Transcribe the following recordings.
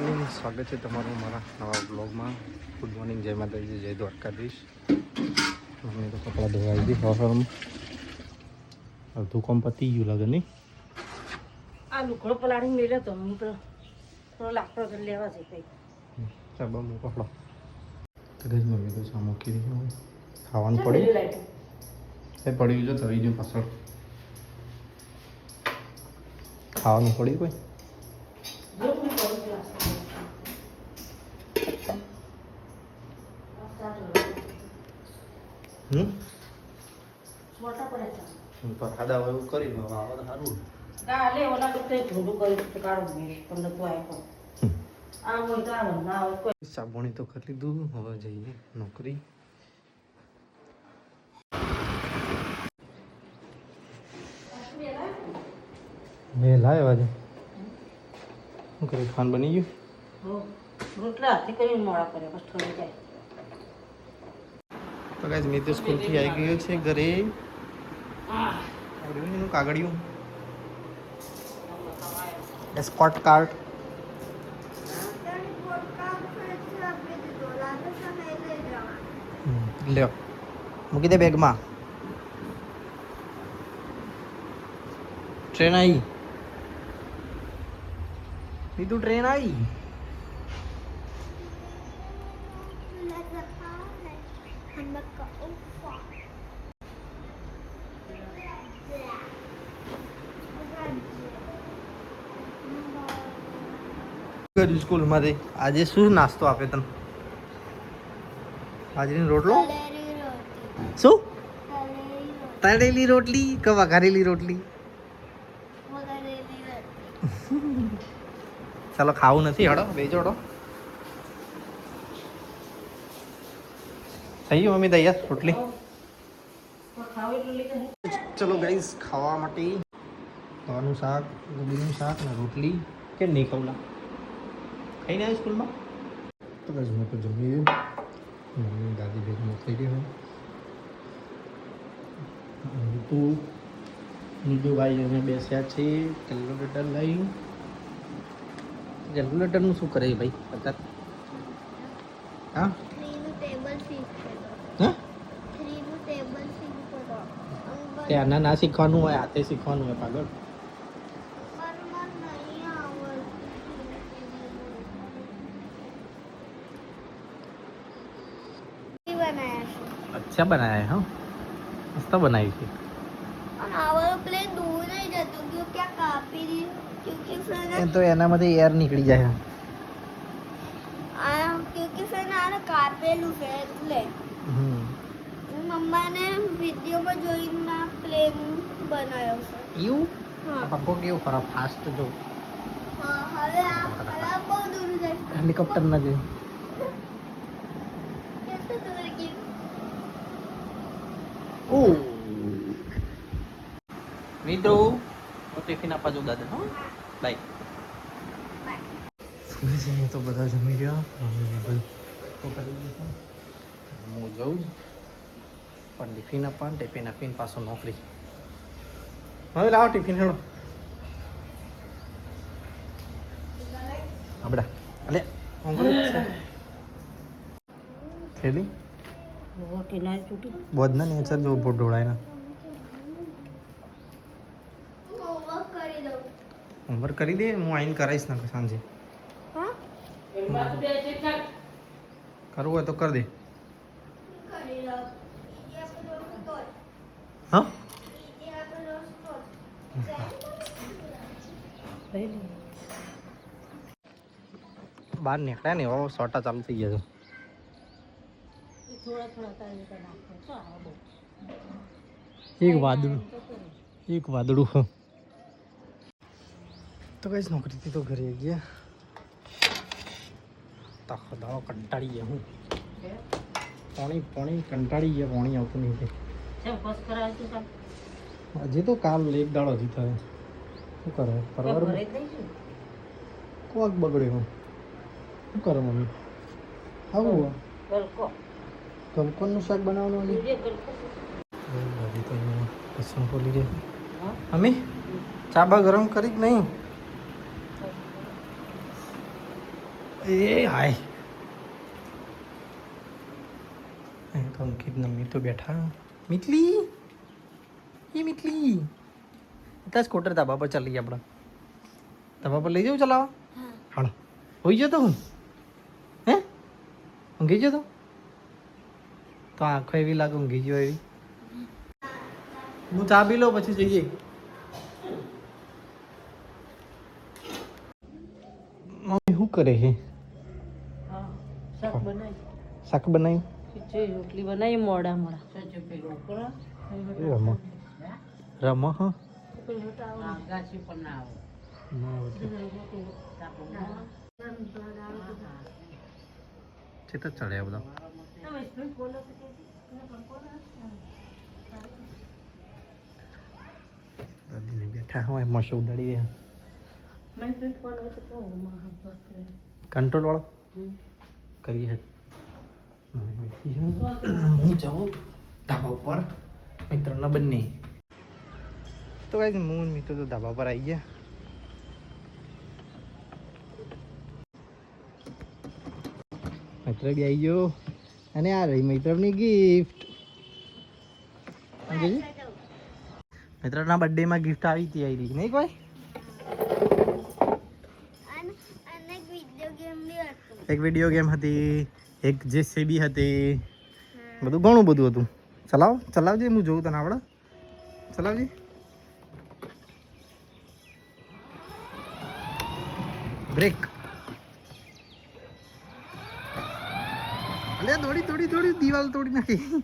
Morning. સ્વાગત છે તમારું મારા નવા બ્લોગમાં ગુડ મોર્નિંગ જય માતાજી જય દ્વારકાધીશ. મમ્મી તો કપડાં ધોવાઈ હતી સવારમાં અડધું કોમ પતી ગયું લાગે નહીં? આ લુકડો પલાળી મેળ્યો તો હું તો થોડો લાકડો તો લેવા છે કઈ ચાબા કપડો તો મમ્મી રહી ખાવાનું પડ્યું? એ પડ્યું જો તવી જો પાછળ. ખાવાનું પડ્યું કોઈ હમ મોટા પડે એવું કરી આવો સારું કાલે ઓલા કર્યું કાઢો તમને તો સાબુણી તો કરી લીધું હવે જઈએ નોકરી. વહેલા આવ્યા છે શું કરી ખાન બની ગયું. રોટલા હાથે કરીને મોડા કર્યા બસ થોડી જાય. તો ગાઈઝ મિત્ર સ્કૂલથી આવી ગયો છે ઘરે. ને એનું કાગળિયું. એસ્કોટ કાર્ડ લ્યો. મૂકી દે બેગમાં. ટ્રેન આવી સીધું ટ્રેન આવી કર્યું સ્કૂલમાંથી. આજે શું નાસ્તો આપે તને? બાજરીનો રોટલો? શું? તળેલી રોટલી કે વઘારેલી રોટલી? ચાલો, ખાવું નથી. હડો બેજોડો થઈ ગયું, મમ્મી, તૈયાર? રોટલી ખાવ એટલું લઈ જાય ચલો ગાઈસ ખાવા માટે ગવાનું શાક, ગોબીનું શાક ને રોટલી કે નહીં ખવલા ખાઈને આવ્યો સ્કૂલમાં? તો ગાઈસ મેં તો જમી લીધું મમ્મી દાદી ભેગી મોકલી ગઈ હું તું નીજુ ભાઈ અમે બેસ્યા છે કેલ્ક્યુલેટર લઈ કેલ્ક્યુલેટરનું શું કરે ભાઈ? અત્યારે હા? તે આના ના શીખવાનું હોય હાથે શીખવાનું હોય પાગલ. અચ્છા બનાયા હા. મસ્ત બનાવી છે. એ તો માટે એર નીકળી જાય આ ક્યુકી ફ્રેન્ડ આને કાપેલું છે એટલે. હમ. મમ્માને વિડીયોમાં જોઈને પ્લેન બનાવ્યો છે. એવું? હા. પપ્પો કેવું ખરાબ? ફાસ્ટ જો. હા હવે આ હવે બહુ દૂર જાય. હેલિકોપ્ટર ના જોયું ઓ. મિત્રો ટિફિન આપવા જવું દાદા હા. બાય તો બધા જમી ગયા? હું જઉં જ પણ ટિફિન આપવાનું ટિફિન આપીને પાછો નોકરી. હવે લાવો ટિફિન હેડો. આપડા. અલે થેલી કિનારે તૂટી બોધ ના નેચર જો બોટ ઢોળાય હોમવર્ક કરી દે હું આઈને કરાવીશ ને સાંજે. હા? કરવું હોય તો કરી દે કરી દઉં ઇતિહાસનો રસ્તો જ. હા ઇતિહાસનો રસ્તો જ. લઈ લે બહાર નીકળ્યા ને એવા સોટા ચાલુ થઈ ગયા છે. એક વાદળું. એક વાદળું તો કઈ નોકરીથી તો ઘરે ગયા. તાખો દાડો કંટાળી ગયા હું. પાણી પાણી કંટાળી ગયા પાણી આવતું નહીં. કામ હજી તો કાલ એક દાડો હજી થયો. શું કરો? પરવાર કોક બગડ્યો શું કરો મમ્મી? આવું કલકોનનું શાક બનાવવાનું લસણ ખોલી દે. હા? ચાબા ગરમ કરી નહીં? એ હાય. અહીં અંકિત ને તો બેઠા. મિતલી એ મિતલી ત્યાં સ્કૂટર ધાબા પર ચાલી આપણે. ધાબા પર લઈ જવું ચલાવવા? હાલો. હોઈ જતો હું? હે? ઊંઘી જતો તો? આંખો એવી લાગે ઊંઘી ગયો એવી. હું ચા પી લો પછી જઈએ. મમ્મી શું કરે છે? શાક બનાવ્યું શાક બનાવ્યું? રોટલી બનાવી મોડા મોડા. રમ હા. ગાછી પર ના બેઠા હોય ઉડાડી રહ્યા કંટ્રોલ વાળો કરીએ હું જાઉં ધાબા ઉપર. મિત્રોના બંને. તો કાંઈ હું મિત્રો તો ધાબા પર આવી ગયા મિત્ર બી આવી ગયો અને આ રહી મિત્રની ગિફ્ટ મિત્રના બર્થડેમાં ગિફ્ટ આવી હતી આવી રહી નહીં કોઈ અને અને એક વીડિયો ગેમ એક વીડિયો ગેમ હતી એક જેસીબી હતી. બધું ઘણું બધું હતું? ચલાવ ચલાવજે હું જોઉં તને આવડે? ચલાવજે. બ્રેક અલે દોડી દોડી દોડી દીવાલ તોડી નાખી.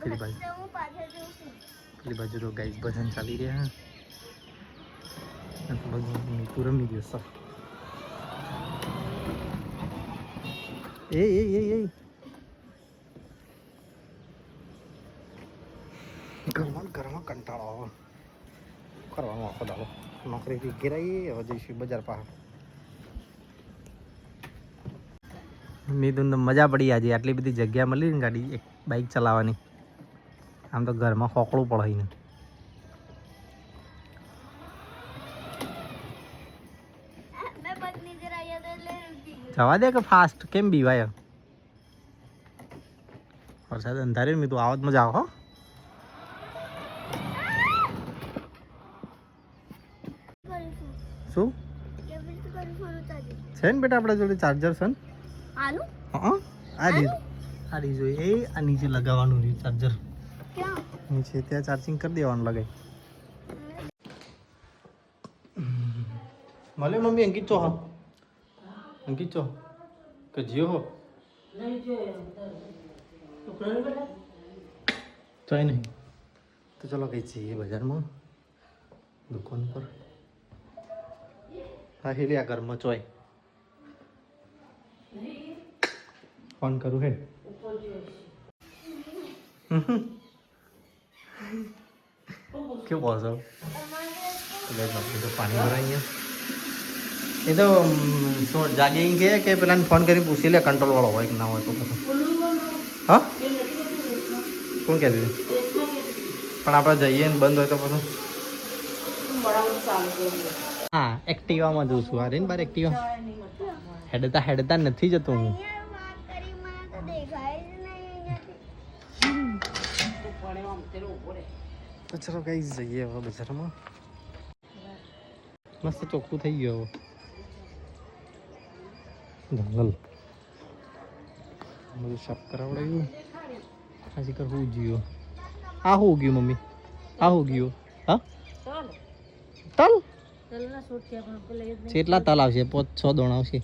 પેલી બાજુ. પેલી બાજુ તો ગાઈસ ભજન ચાલી રહ્યા ભગવાન મીઠું રમી ગયો સર એ એ એ એ. ઘરમાં ઘરમાં કંટાળો આવે. કરવામાં આખો દાડો નોકરીથી ઘેરાઈએ હવે જઈશું બજાર પાસે તો મજા પડી આજે, આટલી બધી જગ્યા મળી ને ગાડી, એક બાઇક ચલાવવાની. આમ તો ઘરમાં હોકળું પડે ને મેં પત્ની જરા આવ્યા તો એટલે રૂકી ગયું જવા દે કે ફાસ્ટ કેમ બીવાય? વરસાદ અંધારે મેં તું આવત મજા આવો હો કરીશું શું? રીતે છે ને બેટા આપણા જોડે ચાર્જર છે ને? હા આ રીત આ રીત જોઈએ. એ આ નીચે લગાવવાનું રહ્યું ચાર્જર નીચે ત્યાં ચાર્જિંગ કરી દેવાનું લગાઈ. મળે મમ્મી અંકિત ચો હા? અંકિત ચો કે જીઓ હો? ચાય નહીં. તો ચલો કઈ જઈએ બજારમાં. દુકાન પર. હા હેલી આ ઘરમાં ચોય ફોન કરું હે? કેવું કહો છો પાણી ભરાય ગયા એ તો શું જાગી એમ કે પેલાને ફોન કરી પૂછી લે કંટ્રોલ વાળો હોય કે ના હોય તો હા? કોણ કહે દીધું પણ આપણે જઈએ ને બંધ હોય તો પછી. હા એક્ટિવામાં જઉં છું. અરે બાર એક્ટિવા. હેડતા હેડતા નથી જતો હું. તો ચલો કઈ જઈએ હવે બજારમાં. મસ્ત ચોખ્ખું થઈ ગયું જંગલ. બધું સાફ કરાવડાવ્યું હજી કર હું ગયો આ હું ગયું મમ્મી? આ હું ગયું હા? ચાલો. તલ કેટલા તલ આવશે પોત છ દોણ આવશે.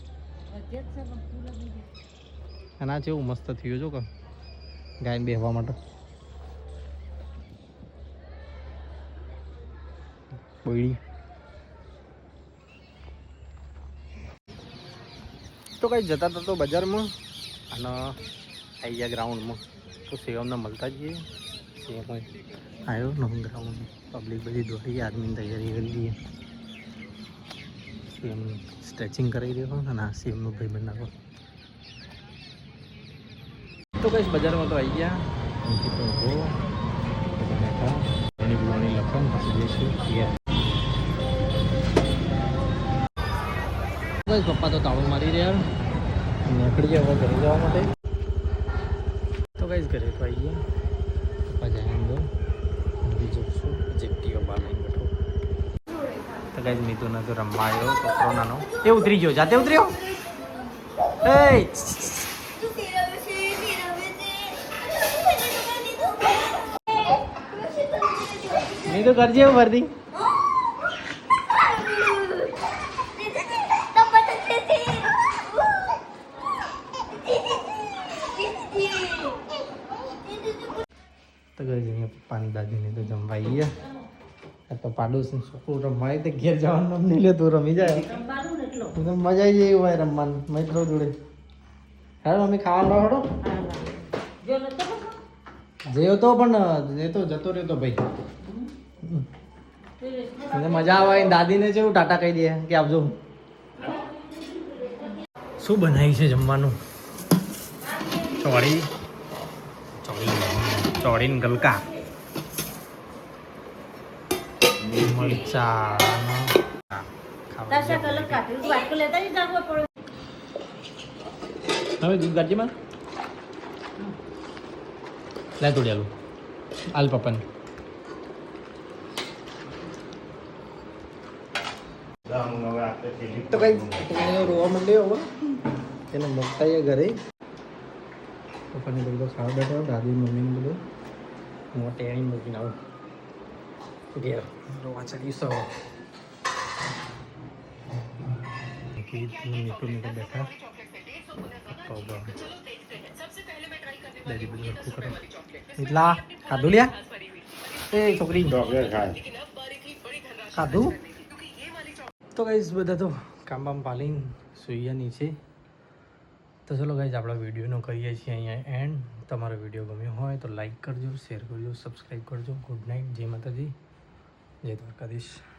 અને આ જેવું મસ્ત થયું જો કે. ગાય બેહવા માટે. તો કઈ જતા હતા તો બજારમાં? અને આવી ગયા ગ્રાઉન્ડમાં. તો સેવામને મળતા જઈએ સેવ આવ્યો નવું ગ્રાઉન્ડ પબ્લિક બધી દોડી આર્મીની તૈયારી કરી દઈએ સેમ સ્ટ્રેચિંગ કરાવી દેવો અને આ સેમનો ભાઈ બનાવો તો કઈ બજારમાં તો આવી ગયા. અહીંથી તો ઊભો. બેઠા. ઘણી ગુણી લખન પછી જઈશું. ઘેર પપ્પા તો તાળું મારી રહ્યા. નીકળી ગયા ઘરે જવા માટે. તો કઈ ઘરે તો આવી ગયા. પપ્પા જાય અંદર જેપટીઓ બહાર લઈને બેઠો તો કઈ મીતુને તો રમવા એ ઉતરી ગયો, જાતે ઉતર્યો? એ મેં તો કરજે એવું ભરતી તો અહીંયા દાદીને તો જમવા ગયા તો પાડોશી છોકરું રમાય તો ઘેર જવાનું નામ નહીં લે તું રમી જાય. મજા આવી જાય એવું હોય રમવાનું, મિત્રો જોડે. હા મમ્મી ખાવાનું હડો જેવો તો પણ એ તો જતો રહ્યો તો ભાઈ મજા આવે દાદીને જેવું ટાટા કહી દે કે આપજો શું બનાવ્યું છે જમવાનું? ચોળી. ચોળી, ચોળીને ગલકા મરચા તાર શાક અલગ કાઢ્યું. તું વાટકો લેતા જ જાગવા પડે. હવે દૂધ કાઢજે માં લે તોડી આલું આલ પપ્પન તો કઈ રોવા માંડ્યો હવે એને મૂકતા એ ઘરે પપ્પાને બધું ખાવા બેઠો, દાદી, મમ્મીને બધું. હું ટેણી મૂકીને આવું. મીઠું બેઠા પપ્પા દાદી બધું હરખું કરે એટલા ખાધું લ્યા એ છોકરી ખાધું તો ગાઈઝ બધા તો કામ બામ પાલીને સૂઈએ નીચે તો ચલો ગાઈઝ આપણા વિડીયોનો કરીએ છીએ અહીંયા એન્ડ તમારો વીડિયો ગમ્યો હોય તો લાઈક કરજો શેર કરજો સબસ્ક્રાઈબ કરજો ગુડ નાઇટ જય માતાજી જય દ્વારકાધીશ